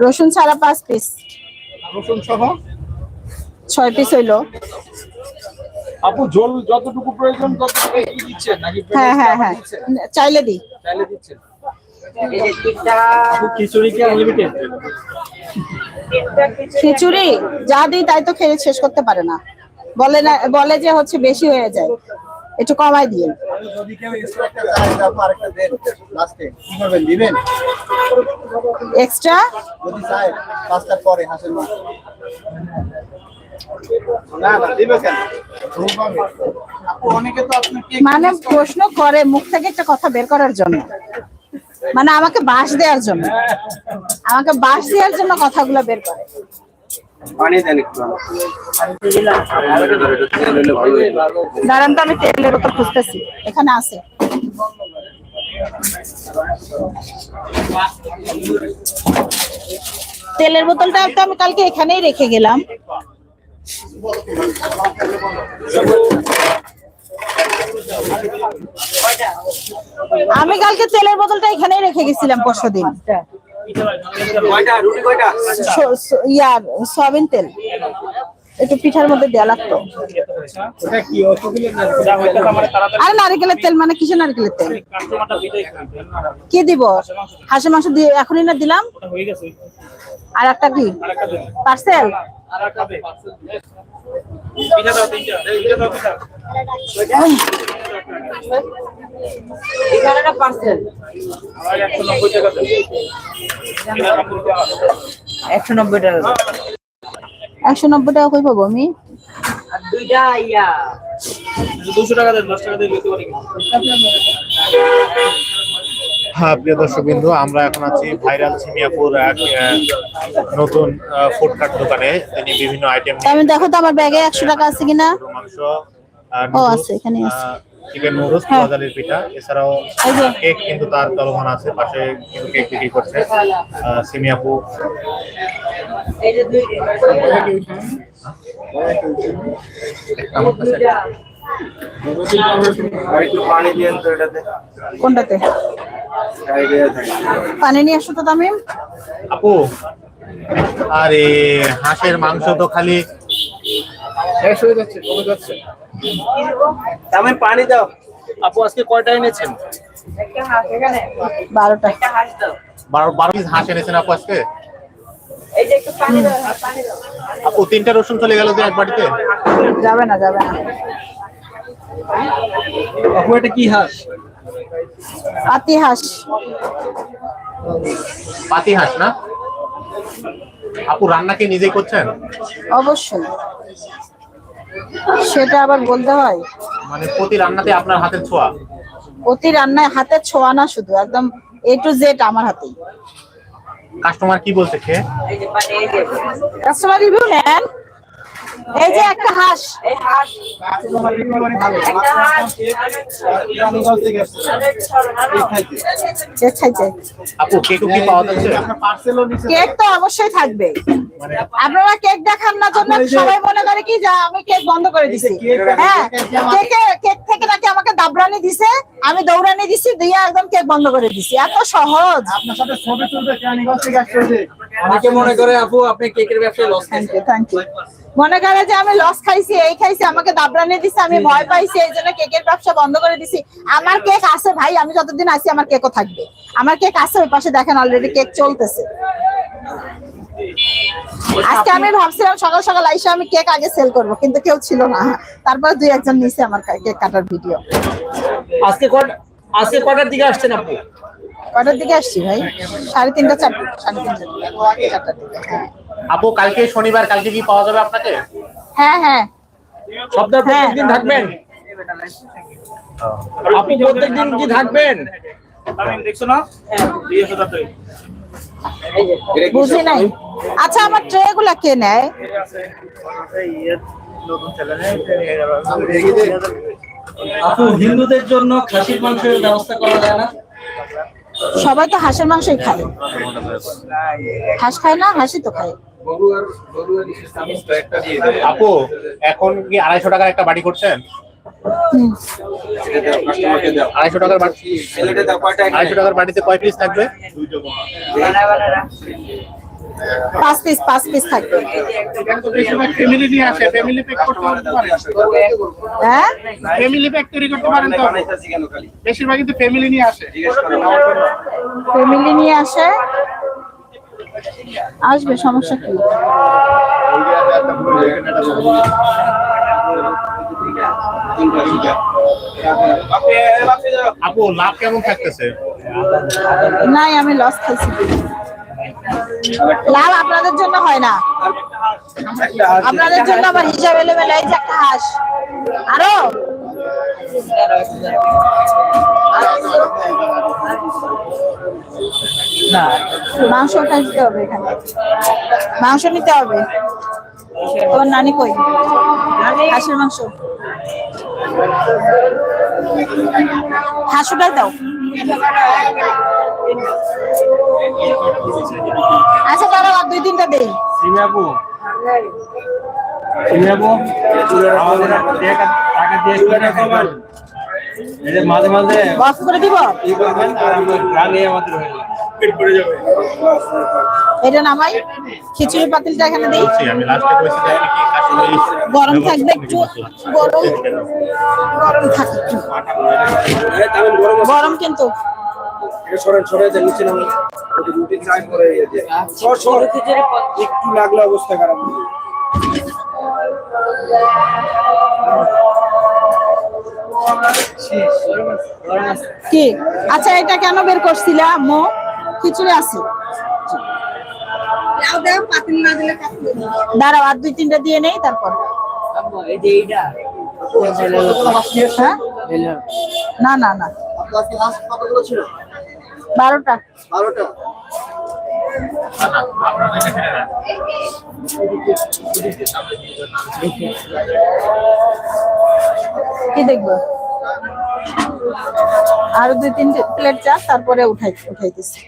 রসুন ছাড়া পাঁচ পিস রসুন সহ? ছয় পিস হইল। আপু ঝোল যতটুকু প্রয়োজন ততটুকু কি দিচ্ছেন? নাকি হ্যাঁ হ্যাঁ হ্যাঁ। চাইলে দিই। চাইলে দিচ্ছেন। খিচুড়ি যা দিই তাই তো খেয়ে শেষ করতে পারে না। বলে না বলে যে হচ্ছে বেশি হয়ে যায়। একটু কমাই দেন। এক্সট্রা মানে প্রশ্ন করে মুখ থেকে একটা কথা বের করার জন্য। মানে আমাকে বাস দেওয়ার জন্য। আমাকে বাস দেওয়ার জন্য কথাগুলো বের করে। দাঁড়ান তো, আমি তেলের বোতল খুঁজতেছি। এখানে আছে। তেলের বোতলটা তো আমি কালকে এখানেই রেখে গেলাম। আমি কালকে তেলের বোতলটা এখানেই রেখে গেছিলাম পরশু দিন ইয়ার সয়াবিন তেল। একটু পিঠার মধ্যে দেওয়া লাগতো। আর নারকেলের তেল মানে কিসের নারকেলের তেল? কি দিব? হাঁসের মাংস দিয়ে এখনই না দিলাম? ওটা হয়ে গেছে। আর একটা কি? পার্সেল আরেকটা দে পিঠা দাও তিনটা এই পিঠা দাও পিঠা এগারোটা পার্সেল আমার 190 টাকা দেন এটা কাপড় দেওয়া একশো নব্বই টাকা। একশো নব্বই টাকা কই পাবো আমি? দুশো টাকা দেন দশ টাকা দিয়ে পারি। হ্যাঁ প্রিয় দর্শক বিন্দু আমরা এখন আছি ভাইরাল সিমিয়াপুর এক আহ, নতুন ফুডকার্ট দোকানে। তিনি বিভিন্ন আইটেম আমি দেখো তো আমার ব্যাগে একশো টাকা আছে কিনা? মাংস ও, আছে, এখানে আছে। চিকেন নুডলস হ্যাঁ। পিঠা। এছাড়াও কেক কিন্তু তার চলমান আছে পাশে কিন্তু কেক বিক্রি করছে আহ, সিমিয়াপু আমার কাছে একটু পানি দিয়েন তো এটাতে কোনটাতে? পানি নিয়ে আসো তো তামিম। আপু আরে হাঁসের মাংস তো খালি শেষ হয়ে যাচ্ছে কমে যাচ্ছে। আমি পানি দাও। আপু আজকে কয়টা এনেছেন? বারোটা। বারো বারো পিস হাঁস এনেছেন আপু আজকে? আপু তিনটা রসুন চলে গেল যে এক বাড়িতে যাবে না যাবে না। আপু এটা কি হাঁস? পাতি হাঁস। পাতি হাঁস না? আপু রান্না কি করছেন? অবশ্যই। সেটা আবার বলতে হয়। মানে প্রতি রান্নাতে আপনার হাতের ছোঁয়া? অতি রান্নায় হাতে ছোঁয়া না শুধু একদম এ টু জেড আমার হাতেই। কাস্টমার কি বলছে খেয়ে? কাস্টমার রিভিউ নেন। এই যে একটা হাঁস। কেক খাইছে আপু কেক কি পাওয়া যাচ্ছে? কেক তো অবশ্যই থাকবে। মানে আপনারা কেক দেখান না জন্য সবাই মনে করে কি যা আমি কেক বন্ধ করে দিছি। হ্যাঁ কেক কেক থেকে আমাকে দাবরানি দিছে আমি দৌড়ানি দিছি দিয়ে একদম কেক বন্ধ করে দিছি। এত সহজ। আপনার সাথে ছবি তুলবে কেরানীগঞ্জ থেকে আসছে যে অনেকে মনে করে আপু আপনি কেকের ব্যবসায় লস থ্যাংক ইউ মনে করে যে আমি লস খাইছি এই খাইছি আমাকে দাবরানি দিছে আমি ভয় পাইছি এই জন্য কেকের ব্যবসা বন্ধ করে দিছি। আমার কেক আছে ভাই আমি যতদিন আছি আমার কেকও থাকবে। আমার কেক আছে ওই পাশে দেখেন অলরেডি কেক চলতেছে। আজকে আমি ভাবছিলাম সকাল সকাল আইসা আমি কেক আগে সেল করব কিন্তু কেউ ছিল না। তারপর দুই একজন নিছে আমার কেক কাটার ভিডিও আজকে আজকে কটার দিকে আসছেন আপু কটার দিকে আসছি ভাই? সাড়ে তিনটা চারটা সাড়ে তিনটা চারটার দিকে হ্যাঁ। আপু কালকে শনিবার কালকে কি পাওয়া যাবে আপনাকে? হ্যাঁ হ্যাঁ। সপ্তাহে হ্যাঁ। প্রত্যেকদিন থাকবেন? আপু প্রত্যেকদিন কি থাকবেন? আমি দেখছ না? টাকা বুঝি নাই? আচ্ছা আমার ট্রে গুলা কে নেয়? আপু হিন্দুদের জন্য খাসির মাংসের ব্যবস্থা করা যায় না? সবাই তো হাঁসের মাংসই খায়। হাঁস খায় না হাসি তো খায়। আপু এখন কি আড়াইশো টাকার একটা বাড়ি করছেন। আড়াইশো টাকার বাড়ি আড়াইশো টাকার বাড়িতে কয় পিস থাকবে? পাঁচ পিস পাঁচ পিস থাকবে। বেশিরভাগ ফ্যামিলি নিয়ে আসে ফ্যামিলি প্যাক করতে পারেন হ্যাঁ? ফ্যামিলি প্যাক তৈরি করতে পারেন তো? বেশিরভাগ কিন্তু ফ্যামিলি নিয়ে আসে। ফ্যামিলি নিয়ে আসে। আসবে সমস্যা কি? আপু, লাভ কেমন থাকতেছে? নাই, আমি লস খাইছি। লাভ আপনাদের জন্য হয় না। আপনাদের জন্য আবার হিসাব হাঁস। আরও? মাংস হবে এখানে। মাংস নিতে হবে। তোমার নানি কই? হাঁসের মাংস। হাঁসুটাই দাও। আচ্ছা দাঁড়াও আর দুই তিনটা দেই সিমিয়াবু সিমিয়াবু আমাদের টাকা টাকা দিয়ে কিনে খাবেন এই মাঝে মাঝে বফ করে দিব? ই করবেন আর আমরা গ্রামে আমাদের হয়ে যাবে। পেট পড়ে যাবে। এটা নামাই খিচুড়ি পাতিলটা এখানে দেই। গরম থাকবে একটু গরম গরম থাকে একটু। গরম কিন্তু। একটু লাগলে অবস্থা খারাপ। কি? আচ্ছা এটা কেন বের করছিলা? আম্মু খিচুড়ি আছে। দাঁড়াও, আর দুই তিনটা দিয়ে নেই তারপর? হ্যাঁ? না না না। বারোটা। কি দেখব? আরও দুই তিন প্লেট চা তারপরে উঠাই উঠাইতেছি।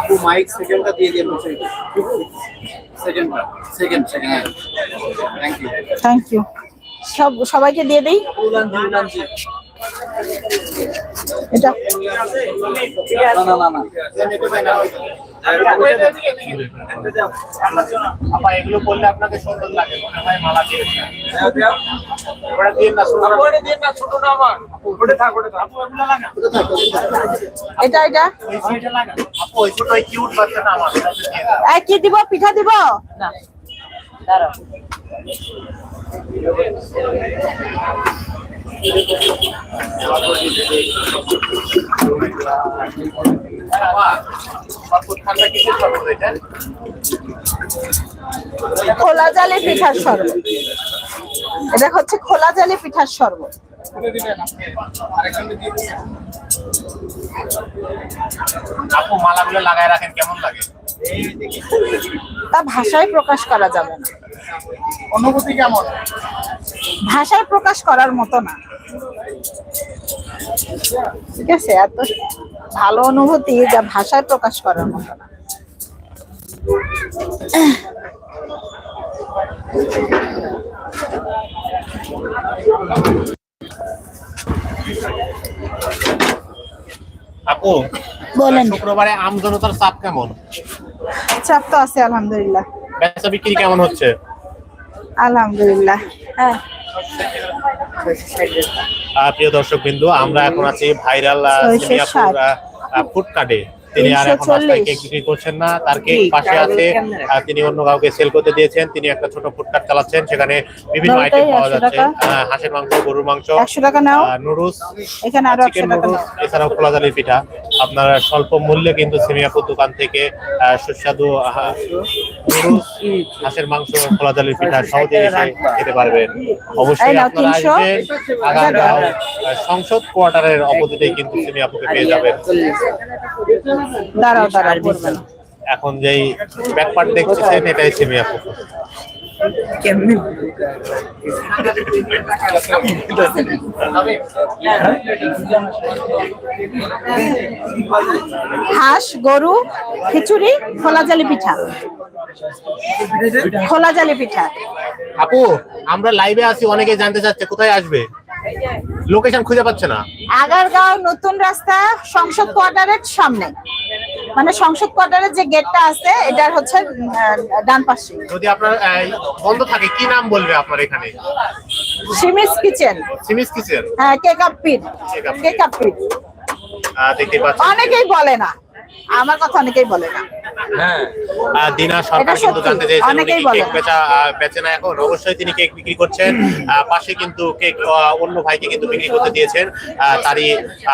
আপু মাইক সেকেন্ডটা দিয়ে দিয়ে বসে সেকেন্ডটা second second thank you thank you সব সবাইকে দিয়ে দেই? এটা। না না না না। এগুলো করলে আপনাকে সুন্দর না আমার কি দিব পিঠা দিব শরবত এটা? খোলা জালে পিঠার শরবত। এটা হচ্ছে খোলা জালে পিঠার শরবত। আপু মালাগুলো লাগায় রাখেন কেমন লাগে? তা ভাষায় প্রকাশ করা যাবে না। অনুভূতি কেমন? ভাষায় প্রকাশ করার মতো না। ঠিক আছে এত ভালো অনুভূতি যা ভাষায় প্রকাশ করার মতো না। আপু বলেন। শুক্রবারে আমজনতার চাপ কেমন? চাপ তো আছে আলহামদুলিল্লাহ। বেচা বিক্রি কেমন হচ্ছে? আলহামদুলিল্লাহ হ্যাঁ। প্রিয় দর্শক বিন্দু আমরা এখন আছি ভাইরাল ফুটকাটে ফুডকার্টে তিনি আর এখন রাস্তায় কেক বিক্রি করছেন না। তার কেক পাশে আছে তিনি অন্য কাউকে সেল করতে দিয়েছেন। তিনি একটা ছোট ফুডকার্ট চালাচ্ছেন। সেখানে বিভিন্ন আইটেম পাওয়া যাচ্ছে। হাঁসের মাংস গরুর মাংস নুডুলস টাকা নাও। নুডলস এখানে আরও চিকেন নুডলস এছাড়াও খোলা জালির পিঠা। আপনারা স্বল্প মূল্যে কিন্তু সেমিয়াপুর দোকান থেকে সুস্বাদু হাঁসের মাংস খোলা জালির পিঠা সহজে এসে খেতে পারবেন। অবশ্যই আপনারা আসবেন আগামীকাল সংসদ কোয়ার্টারের অপোজিটে কিন্তু সেমিয়াপুকে পেয়ে যাবেন। দাঁড়াও দাঁড়াও এখন যেই ব্যাকপার্ট দেখতেছেন এটাই সেমিয়াপু হাঁস গরু খিচুড়ি খোলা জালি পিঠা। খোলা জালি পিঠা। আপু আমরা লাইভে আছি অনেকে জানতে চাচ্ছে কোথায় আসবে? লোকেশন খুঁজে পাচ্ছে না। আগারগাঁও নতুন রাস্তা সংসদ কোয়ার্টারের সামনে। মানে সংসদ কোয়ার্টারের যে গেটটা আছে এটার হচ্ছে ডান পাশে। যদি আপনার বন্ধ থাকে কি নাম বলবে আপনার এখানে? সিমিস কিচেন। সিমিস কিচেন। হ্যাঁ cake up pit. Cake up pit দেখতে পাচ্ছেন অনেকেই বলে না। আমার কথা অনেকেই বলে না। হ্যাঁ দিনা সরকার কিন্তু জানতে চেয়েছেন উনি। কেক বেচা বেচে না এখন। অবশ্যই তিনি কেক বিক্রি করছেন। পাশে কিন্তু কেক অন্য ভাইকে কিন্তু বিক্রি করতে দিয়েছেন। তারই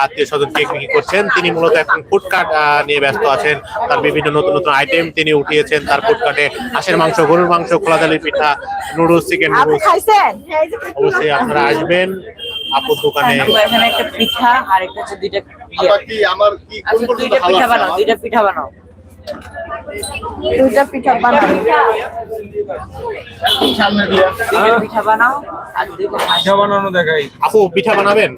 আত্মীয় স্বজন কেক বিক্রি করছেন। তিনি মূলত এখন ফুডকার্ট নিয়ে ব্যস্ত আছেন। তার বিভিন্ন নতুন নতুন আইটেম তিনি উঠিয়েছেন। তার ফুডকার্টে হাঁসের মাংস গরুর মাংস খোলা দালির পিঠা নুডলস চিকেন নুডলস অবশ্যই আপনারা আসবেন। আপুর দোকানে এখানে একটা পিঠা আর একটা হচ্ছে দুইটা। কি আমার কি কোন আচ্ছা কোন দুইটা পিঠা বানাও দুইটা পিঠা বানাও। দুইটা পিঠা দুইটা পিঠা বানাও আর দুইটা পিঠা বানানো দেখাই। আপু পিঠা বানাবেন?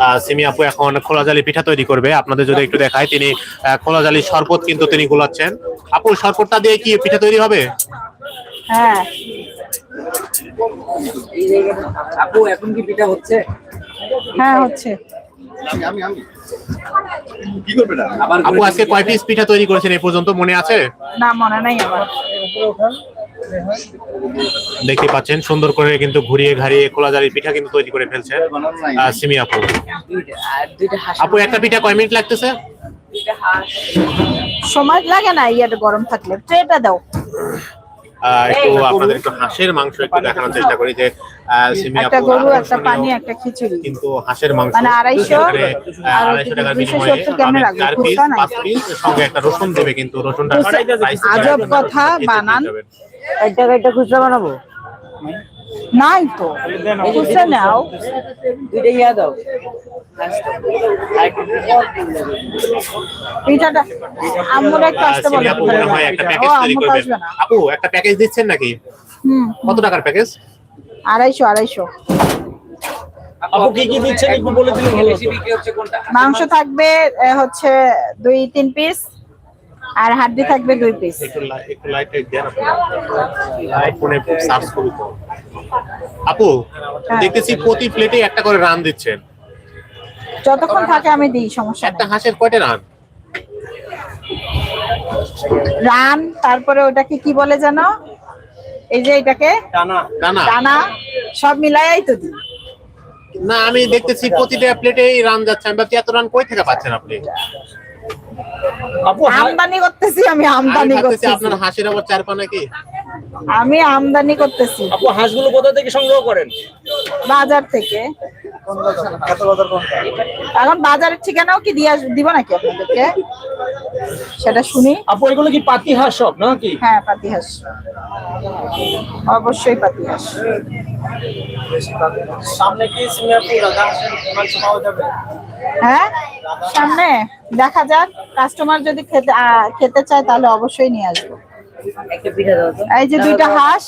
হ্যাঁ সিমি আপু এখন খোলা জালি পিঠা তৈরি করবে। আপনাদের যদি একটু দেখায় তিনি আহ, খোলা জালি শরবত কিন্তু তিনি গোলাচ্ছেন। আপু শরবতটা দিয়ে কি পিঠা তৈরি হবে? হ্যাঁ। আপু এখন কি পিঠা হচ্ছে? হ্যাঁ হচ্ছে। আপু আজকে কয় পিস পিঠা তৈরি করেছেন এই পর্যন্ত? মনে আছে? না মনে নাই আমার। দেখতে পাচ্ছেন সুন্দর করে কিন্তু ঘুরিয়ে ঘাড়িয়ে খোলা জালির পিঠা কিন্তু তৈরি করে ফেলছে সিমি আপু। একটা পিঠা কয় মিনিট লাগতেছে? সময় লাগে না ইয়েটা গরম থাকলে। ট্রেটা দাও। একটু আপনাদের একটু হাঁসের মাংস একটু দেখানোর চেষ্টা করি যে একটা গরু একটা পানি একটা খিচুড়ি। কিন্তু হাঁসের মাংস মানে আড়াইশো, আড়াইশো টাকার বিনিময়ে চার পিস পাঁচ পিস সঙ্গে একটা রসুন দেবে কিন্তু রসুনটা আজব কথা বানান। এটা একটা একটা খুচরা বানাবো? নাই তো। খুচরা নাও? দুইটা ইয়া দাও একটা আপু প্যাকেজ দিচ্ছেন নাকি? কত টাকার প্যাকেজ আড়াইশো আড়াইশো। আপু কি কি দিচ্ছেন? একটু বলে দিলে ভালো বেশি বিক্রি হচ্ছে কোনটা মাংস থাকবে হচ্ছে দুই তিন পিস আর হাড্ডি থাকবে দুই পিস একটু লাই- একটু লাইট দেন আপু। লাইট ফোনে সার্চ করি তো। আপু। দেখতেছি প্রতি প্লেটে একটা করে রান দিচ্ছেন। যতক্ষণ থাকে আমি দিই সমস্যা একটা হাঁসের কয়টা রান রান তারপরে ওটাকে কি বলে জানো এই যে এটাকে? টানা সব মিলাইয়াই তো দিই। না আমি দেখতেছি প্রতিটা প্লেটেই রান যাচ্ছে। আমি ভাবছি এত রান কই থেকে পাচ্ছেন আপনি? আপু আমদানি করতেছি আমি আমি আমদানি করতেছি। আপনার হাঁসের আবার চার পা নাকি আমি আমদানি করতেছি। আপু হাঁসগুলো কোথা থেকে সংগ্রহ করেন? বাজার থেকে। এখন বাজারের ঠিকানাও কি দিয়া দিব নাকি আপনাদেরকে? সেটা শুনি। আপু এগুলো কি পাতি হাঁস সব নাকি? হ্যাঁ পাতিহাস অবশ্যই পাতিহাস সামনে কি হ্যাঁ? সামনে? দেখা যাক। কাস্টমার যদি খেতে আহ, খেতে চায় তাহলে অবশ্যই নিয়ে আসব। এই যে দুইটা হাঁস।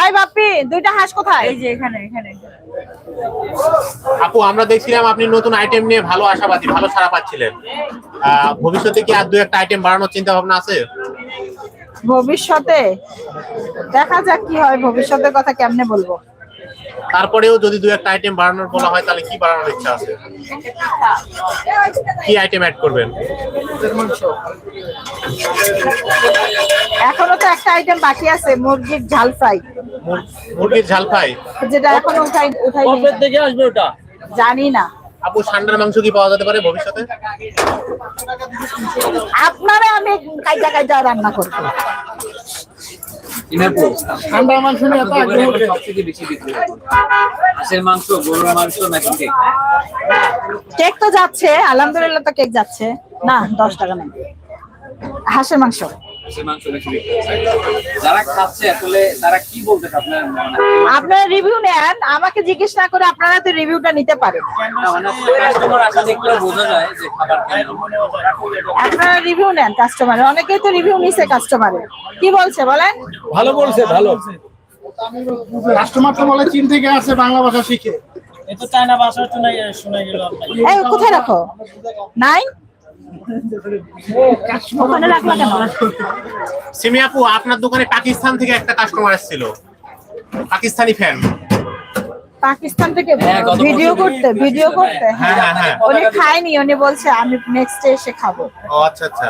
এই বাপি দুইটা হাঁস কোথায়? এই যে এখানে এখানে আপু আমরা দেখছিলাম আপনি নতুন আইটেম নিয়ে ভালো আশাবাদী ভালো সারা পাচ্ছিলেন। আহ, ভবিষ্যতে কি আর দু একটা আইটেম বাড়ানোর চিন্তা ভাবনা আছে? ভবিষ্যতে? দেখা যাক কি হয় ভবিষ্যতের কথা কেমনে বলব। তারপরেও যদি দু একটা আইটেম বাড়ানোর বলা হয় তাহলে কি বাড়ানোর ইচ্ছা আছে? কি আইটেম অ্যাড করবেন? এখনও তো একটা আইটেম বাকি আছে মুরগির ঝাল ফ্রাই। মুরগির ঝাল ফ্রাই? যেটা এখনও উঠাই উঠাই কবে থেকে আসবে ওটা। জানি না। আপু সান্ডার মাংস কি পাওয়া যেতে পারে ভবিষ্যতে? আপনারা আমি কাইটা কাইটা রান্না করব। ঠান্ডা মাংস নিয়ে এত আগ্রহ সবথেকে বেশি বিক্রি হাঁসের মাংস গরুর মাংস নাকি কেক কেক তো যাচ্ছে আলহামদুলিল্লাহ তো কেক যাচ্ছে। না দশ টাকা নেই। হাঁসের মাংস। মাংস বেশি বিক্রি যারা খাচ্ছে আসলে তারা কি বলতে আপনার মানে আপনারা রিভিউ নেন আমাকে জিজ্ঞেস না করে আপনারা তো রিভিউটা নিতে পারেন। কাস্টমার আসা দেখলে বোঝা যায় যে খাবার কেমন। আপনারা রিভিউ নেন কাস্টমারের অনেকেই তো রিভিউ নিছে কাস্টমারের কি বলছে বলেন? ভালো বলছে ভালো। কাস্টমার তো বলে চীন থেকে আসে বাংলা ভাষা শিখে। এই কোথায় রাখো? নাই? সিমি আপু আপনার দোকানে পাকিস্তান থেকে একটা কাস্টমার এসেছিল পাকিস্তানি ফ্যান পাকিস্তান থেকে হ্যাঁ, ভিডিও করতে ভিডিও করতে হ্যাঁ হ্যাঁ। হ্যাঁ উনি খায়নি উনি বলছে আমি নেক্সট ডে এসে খাব। ও আচ্ছা আচ্ছা।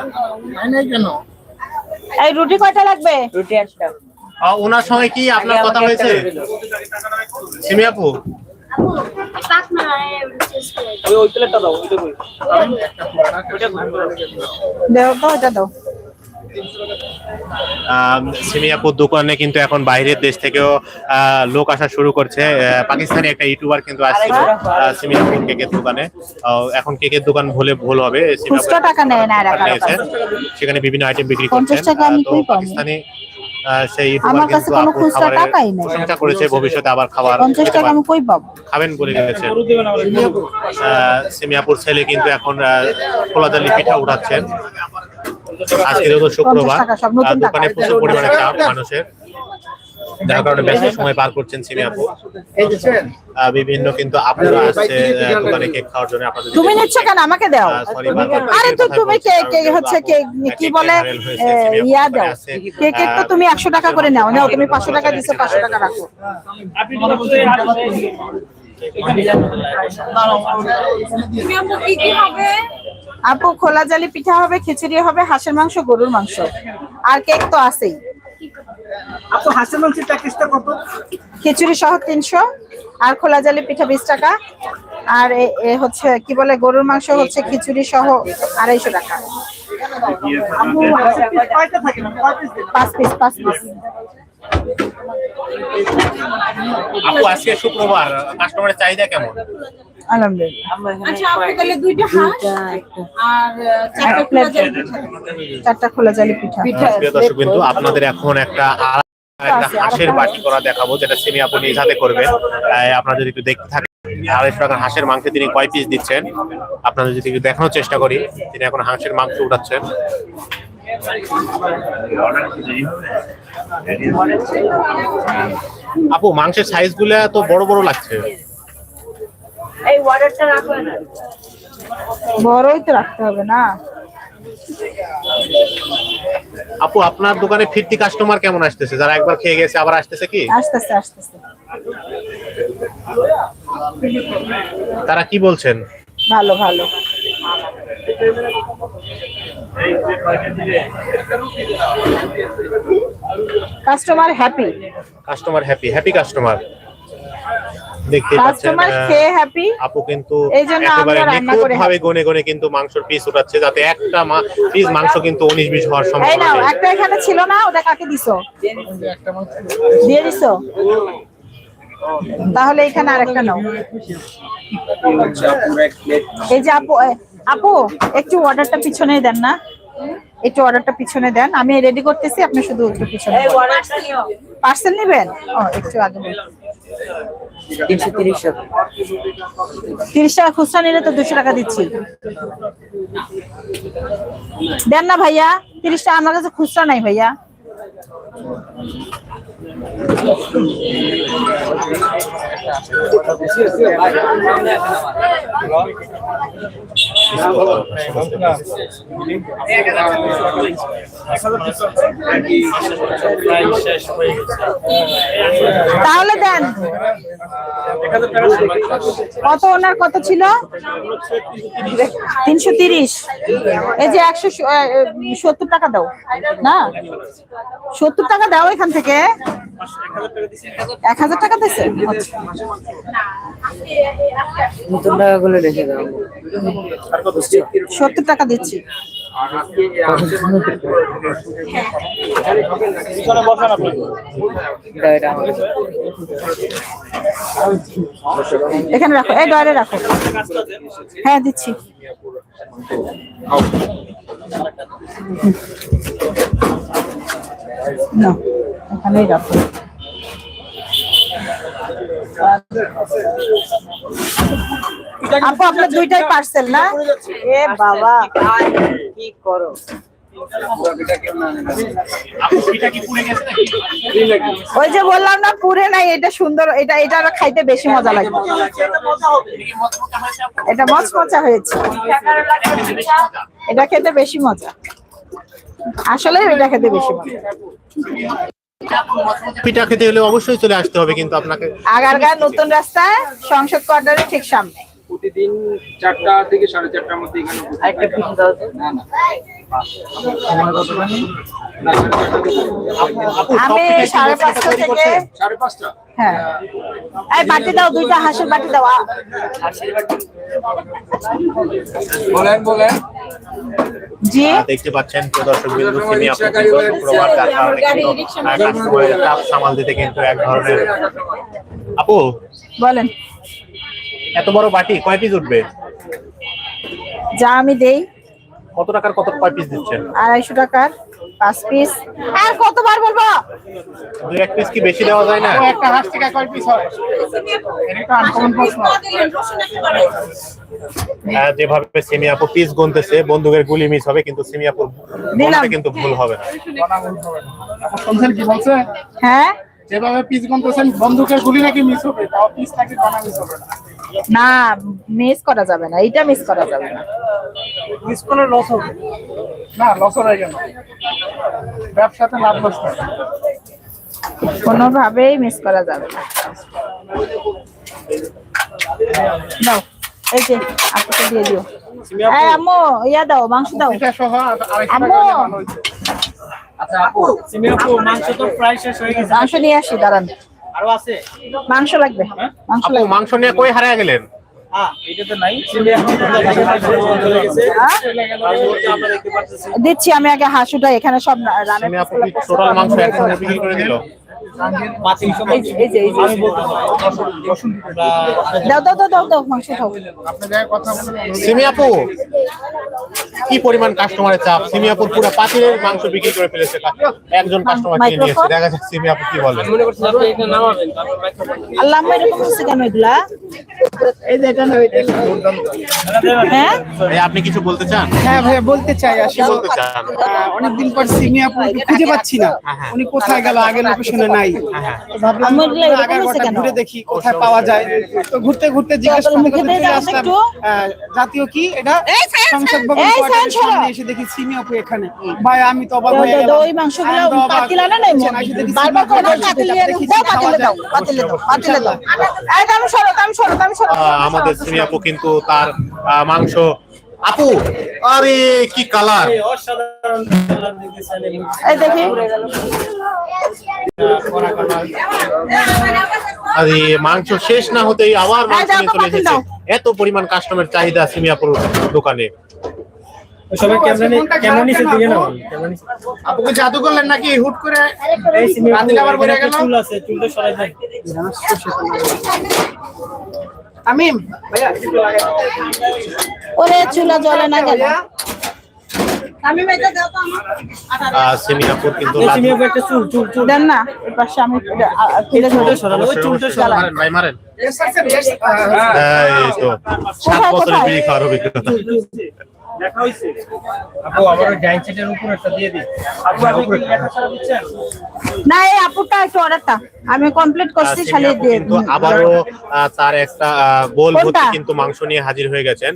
কেন? এই রুটি কয়টা লাগবে? আহ, ওনার সঙ্গে কি আপনার কথা হয়েছে? সিমি আপু দেও তো এটা দাও আম, দোকানে কিন্তু এখন বাইরের দেশ থেকেও লোক আসা শুরু করছে। পাকিস্তানি একটা ইউটিউবার কিন্তু আসছিল আহ, সিমি আপুর কেকের দোকানে। এখন কেকের দোকান ভুলে ভুল হবে। সেখানে বিভিন্ন আইটেম বিক্রি তো পাকিস্তানি সেই আমার কাছে কোনো খুচরা খাবারের টাকাই নাই। প্রশংসা করেছে ভবিষ্যতে আবার খাবার পঞ্চাশ খেতে টাকা আমি কই পাবো? খাবেন বলে গেছেন সিমিয়াপুর ছেলে কিন্তু এখন খোলাদালি পিঠা উঠাচ্ছেন। আজকে তো শুক্রবার। দোকানে প্রচুর পরিমাণে চাপ মানুষের। যার কারণে ব্যস্ত সময় পার করছেন সিমিয়াপু আহ, বিভিন্ন কিন্তু আপনারা আসছে দোকানে কেক খাওয়ার জন্য আপনাদের তুমি নিচ্ছ কেন? আমাকে দাও। আরে তো তুমি কেক কে হচ্ছে কেক কি বলে? ইয়া দাও। কে কেক তো তুমি একশো টাকা করে নাও নাও তুমি পাঁচশো টাকা দিছো পাঁচশো টাকা রাখো। আপু খোলা জালি পিঠা হবে খিচুড়ি হবে হাঁসের মাংস গরুর মাংস। আর কেক তো আছেই। আপু হাসির মাংসের প্যাকেজটা কত? খিচুড়ি সহ তিনশো আর খোলা জালি পিঠা বিশ টাকা। আর এ- হচ্ছে কি বলে গরুর মাংস হচ্ছে খিচুড়ি সহ আড়াইশো টাকা? পাঁচ পিস পাঁচ পিস। আপু আজকে শুক্রবার কাস্টমারের চাহিদা কেমন? আলহামদুলিল্লাহ। দর্শক বিন্দু আপনাদের এখন একটা আর- একটা হাঁসের বাটি করা দেখাবো যেটা সেমি আপু নিজ হাতে করবেন। আপনারা যদি একটু দেখতে থাকেন আড়াইশো টাকার হাঁসের মাংস তিনি কয় পিস দিচ্ছেন? আপনারা যদি একটু দেখানোর চেষ্টা করি তিনি এখন হাঁসের মাংস উঠাচ্ছেন। আপু মাংসের সাইজগুলা তো বড় বড় লাগছে। বড়ই তো রাখতে হবে না। আপু আপনার দোকানে ফিরতি কাস্টমার কেমন আসতেছে? যারা একবার খেয়ে গেছে আবার আসতেছে কি? আস্তে আস্তে আস্তে আস্তে তারা কি বলছেন? ভালো ভালো। Customer happy customer happy happy customer দেখতে পাচ্ছেন হ্যাপি আপু কিন্তু এই জন্য একেবারে রান্না নিখুঁত করে ভাবে গনে গনে কিন্তু মাংসের পিস উঠাচ্ছে যাতে একটা পিস মাংস কিন্তু উনিশ বিশ হওয়ার এই সম্ভাবনা নেই। একটা এখানে ছিল না ওটা কাকে দিছো? দিয়ে দিছো? তাহলে এখানে আরেকটা নাও। এই যে আপু আপু একটু অর্ডারটা পিছনে দেন না। একটু অর্ডারটা পিছনে দেন আমি রেডি করতেছি আপনি শুধু একটু পিছনে পার্সেল নেবেন? ও একটু আগে বলুন। তিরিশ টাকা খুচরা নিলে তো দুশো টাকা দিচ্ছি দেন না ভাইয়া, তিরিশ টাকা আমার কাছে খুচরা নাই ভাইয়া তাহলে দেন। কত ওনার কত ছিল? তিনশো তিরিশ। এই যে একশো সত্তর টাকা দাও, না? সত্তর টাকা দাও এখান থেকে। এক হাজার টাকা দিছে। নতুন টাকাগুলো রেখে দাও। সত্তর টাকা দিচ্ছি। এখানে রাখো এই ডয়ারে রাখো। হ্যাঁ দিচ্ছি। না, এখানেই রাখো। আপু, আপনার দুইটাই পার্সেল না? এ বাবা। কি করো ওই যে বললাম না, পুরে নাই, এটা সুন্দর, এটা এটা আরও খাইতে বেশি মজা লাগবে এটা মচমচা হয়েছে। এটা খেতে বেশি মজা। আসলে এটা খেতে বেশি পিঠা খেতে হলে অবশ্যই চলে আসতে হবে কিন্তু আপনাকে। আগারগাঁ নতুন রাস্তায় সংসদ কোয়ার্টারের ঠিক সামনে। প্রতিদিন চারটা থেকে সাড়ে চারটার মধ্যে এখানে উপস্থিত। না, না। না, আপু, সব আমি সাড়ে পাঁচটা থেকে সাড়ে পাঁচটা? হ্যাঁ। এই বাটি দাও দুইটা হাঁসের বাটি দাও বলেন বলেন। জি। দেখতে পাচ্ছেন প্রিয় দর্শক বিন্দু সিমি আপু কিন্তু শুক্রবার কারণে কিন্তু আহ, সামাল দিতে কিন্তু এক ধরনের আপু? বলেন। এত বড় বাটি কয় পিস উঠবে? যা আমি দেই। কত টাকার কত কয় পিস দিচ্ছেন? আড়াইশো টাকার পাঁচ পিস আর কতবার বলব? দুই এক পিস কি বেশি দেওয়া যায় না? একটা হাঁস থেকে কয় পিস হয়? এটা একটা আনকমন প্রশ্ন। আহ, যেভাবে সিমি আপু পিস গুনতেছে বন্দুকের গুলি মিস হবে কিন্তু সিমি আপুর গণতে কিন্তু ভুল হবে না। আপনি শুনছেন কি বলছে? হ্যাঁ? যেভাবে পিস গুনতেছেন বন্দুকের গুলি নাকি মিস হবে তাও পিস নাকি গনা মিস হবে না। না মিস করা যাবে না এইটা মিস করা যাবে না। মিস করলে লস হবে। না লস হয়ে গেল ব্যবসাতে লাভ লস থাকে কোনোভাবেই মিস করা যাবে না। দাও এই যে আপনাকে দিয়ে দিও। এই আম্মু ইয়া দাও মাংস দাও। এটা সহ আম্মু। আচ্ছা আপু সিমি আপু মাংস তো প্রায় শেষ হয়ে গেছে। মাংস নিয়ে আসি দাঁড়ান। আরও আছে? মাংস লাগবে। মাংস লাগবে। মাংস নিয়ে কই হারিয়ে গেলেন? হ্যাঁ এটাতে নাই। সিমি আপু চলে গেছে হ্যাঁ? আমরা দেখতে পাচ্ছি দিচ্ছি আমি আগে হাঁসুটা এখানে সব টোটাল মাংস বিক্রি করে দিল? দাও দাও দাও দাও দাও মাংস খাও সিমি আপু কি পরিমাণ কাস্টমারের চাপ? সিমিয়াপুর পুরো পাতিলের মাংস বিক্রি করে ফেলেছে একজন কাস্টমার কিনে নিয়েছে। দেখা যাচ্ছে সিমিয়াপুর কি বলে। আল্লাহ এরকম হচ্ছে কেন এগুলা? হ্যাঁ? আপনি কিছু বলতে চান? হ্যাঁ ভাইয়া বলতে চাই। আসলে বলতে চান। আহ, অনেকদিন পর সিমি আপু খুঁজে পাচ্ছি না। হ্যাঁ, উনি কোথায় গেল আগের লোকেশনে নাই। হ্যাঁ, ভাবলাম? ঘুরে দেখি কোথায় পাওয়া যায়। তো ঘুরতে ঘুরতে জিজ্ঞেস করতে আসলাম জাতীয় কি এটা? সংসদ ভবন। সামনে এসে দেখি সিমি আপু এখানে। ভাই আমি তো অবাক হয়ে গেলাম। ওই মাংসগুলো আমি। পাতিল নাই বারবার করে দাও পাতিলে দাও পাতিলে দাও। দাও সরো দাও সরো দাও সরো। আমাদের সিমি আপু কিন্তু তার আহ, মাংস। আপু আরে কি কালার দেখি আরে মাংস শেষ না হতেই আবার মাংস দাও, নিয়ে চলে এসেছে। এত পরিমাণ কাস্টমার চাহিদা সিমি আপুর দোকানে। সবাই ক্যামেরা নিয়ে দিকে না আপুকে জাদু করলেন নাকি? হুট করে আবার চুল আছে চুলটা সরাই তামিম ওরে চুলা জ্বলে না কেন? আমি সাত বছরের? খাওয়ার অভিজ্ঞতা। দেখা হইছে? আপু আবার ডাইন সাইডের উপর একটা দিয়ে দিই আপু আপনি কি লেখা ছাড়া দিচ্ছেন? না এই আপুটা একটু অর্ডারটা। আমি কমপ্লিট করছি খালি দিয়ে কিন্তু আবারও আহ, তার একটা গোল ভর্তি কিন্তু মাংস নিয়ে হাজির হয়ে গেছেন।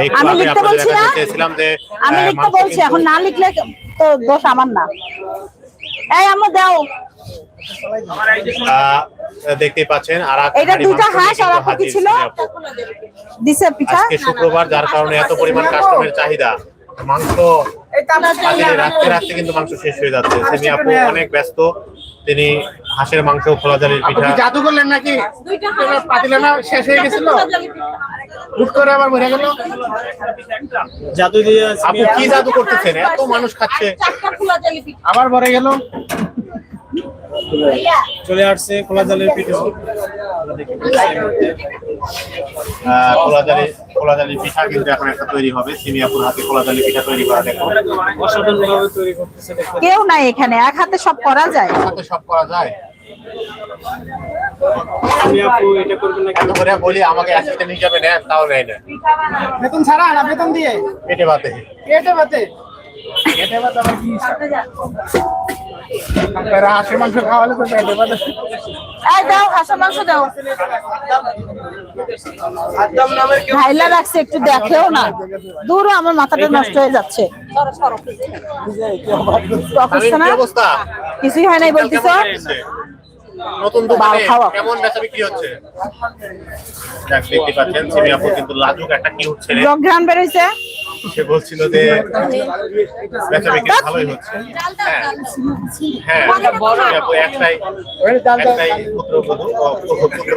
একটু আমি আপনাদের দেখাতে চেয়েছিলাম যে আমি লিখতে বলছি এখন না লিখলে তো দোষ আমার না। এই আম্মু দাও। দেখতেই পাচ্ছেন আর এটা নিয়ে হাঁস আর আপু কি ছিল? দিছে পিঠা। আজকে শুক্রবার যার কারণে এত পরিমাণ কাস্টমারের চাহিদা। মাংস রাখতে রাখতে কিন্তু মাংস শেষ হয়ে যাচ্ছে। সেমি আপু অনেক ব্যস্ত। তিনি হাঁসের মাংস খোলা জালির পিঠা। জাদু করলেন নাকি? পাতিল না শেষ হয়ে গেছিল? হুট করে আবার গেল? জাদু দিয়ে আপু কি জাদু করতেছেন? এত মানুষ খাচ্ছে। আবার ভরে গেল? চলে আসছে খোলা জালের পিঠে পিঠা কিন্তু এখন একটা তৈরি হবে। হাতে পিঠা তৈরি করা দেখো অসাধারণ তৈরি করতেছে কেউ নাই এখানে এক হাতে সব করা যায়। হাতে সব করা যায়। বলি আমাকে অ্যাসিস্ট্যান্ট হিসাবে নেন তাও নেয় না। বেতন ছাড়া না বেতন দিয়ে? পেটে বাতে পেটে বাতে পেটে ব্যথা আবার কি আপনারা হাঁসের মাংস খাওয়ালে তো এই দাও হাঁসের মাংস দাও। ভাইলা রাখছে একটু দেখেও না। দূরও আমার মাথাটা নষ্ট হয়ে যাচ্ছে। কিছুই হয় নাই বলতেছ? নতুন দোকানে খাওয়া। কেমন বেচা বিক্রি হচ্ছে? দেখ দেখতে পাচ্ছেন সিমি আপু কিন্তু লাজুক একটা কিউট ছেলে। লকডাউন বেরোইছে। সে বলছিল যে বেচা বিক্রি ভালোই হচ্ছে। হ্যাঁ। হ্যাঁ। আপু একটাই একটাই পুত্র বধূ পুত্র।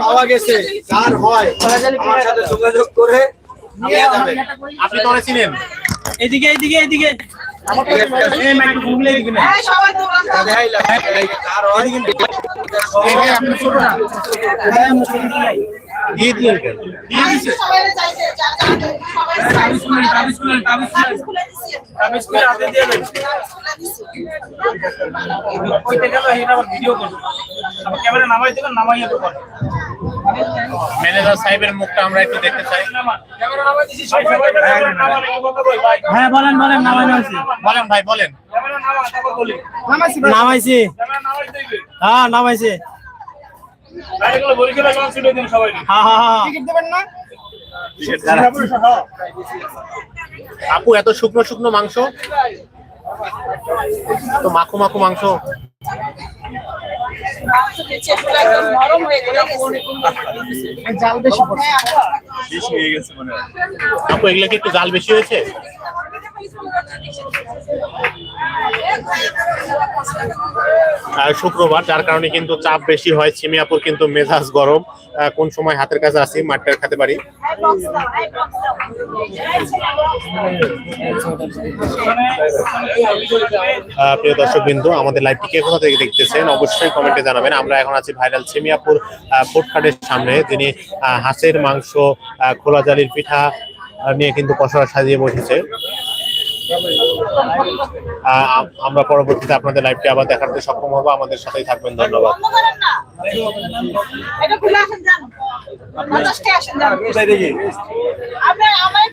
পাওয়া গেছে। কার হয়? আমার সাথে যোগাযোগ করে আপনি তো চিনেন। এদিকে এদিকে এদিকে। না। সবাই হয় দিয়ে দিলেন কেন? ম্যানেজার সাহেবের মুখটা আমরা একটু দেখতে চাই। ক্যামেরা নামাই দিছি সবাই ক্যামেরা নামাই কথা কই ভাই। হ্যাঁ বলেন বলেন নামাই নামাইছি বলেন ভাই বলেন। ক্যামেরা নামা তারপর বলি নামাইছি। ক্যামেরা নামাই দিবে। হ্যাঁ নামাইছি। আপু এত শুকনো শুকনো মাংস? তো মাখো মাখো মাংস। হয়ে জাল বেশি আপু এগুলো কি একটু জাল বেশি হয়েছে? শুক্রবার, যার কারণে কিন্তু চাপ বেশি হয়। সিমিয়াপুর কিন্তু মেজাজ গরম। কোন সময় হাতের কাছে আসি মাঠটা খাতে পারি। প্রিয় দর্শক বিন্দু আমাদের লাইভটি কে থেকে দেখতেছেন? অবশ্যই কমেন্টে জানাবেন। আমরা এখন আছি ভাইরাল সেমিয়াপুর ফুডকার্টের সামনে, যিনি হাঁসের মাংস খোলা জালির পিঠা নিয়ে কিন্তু পসরা সাজিয়ে বসেছে। আমরা পরবর্তীতে আপনাদের লাইভটি আবার দেখাতে সক্ষম হব। আমাদের সাথেই থাকবেন। ধন্যবাদ। এটা খুলে আসেন জানো। আসেন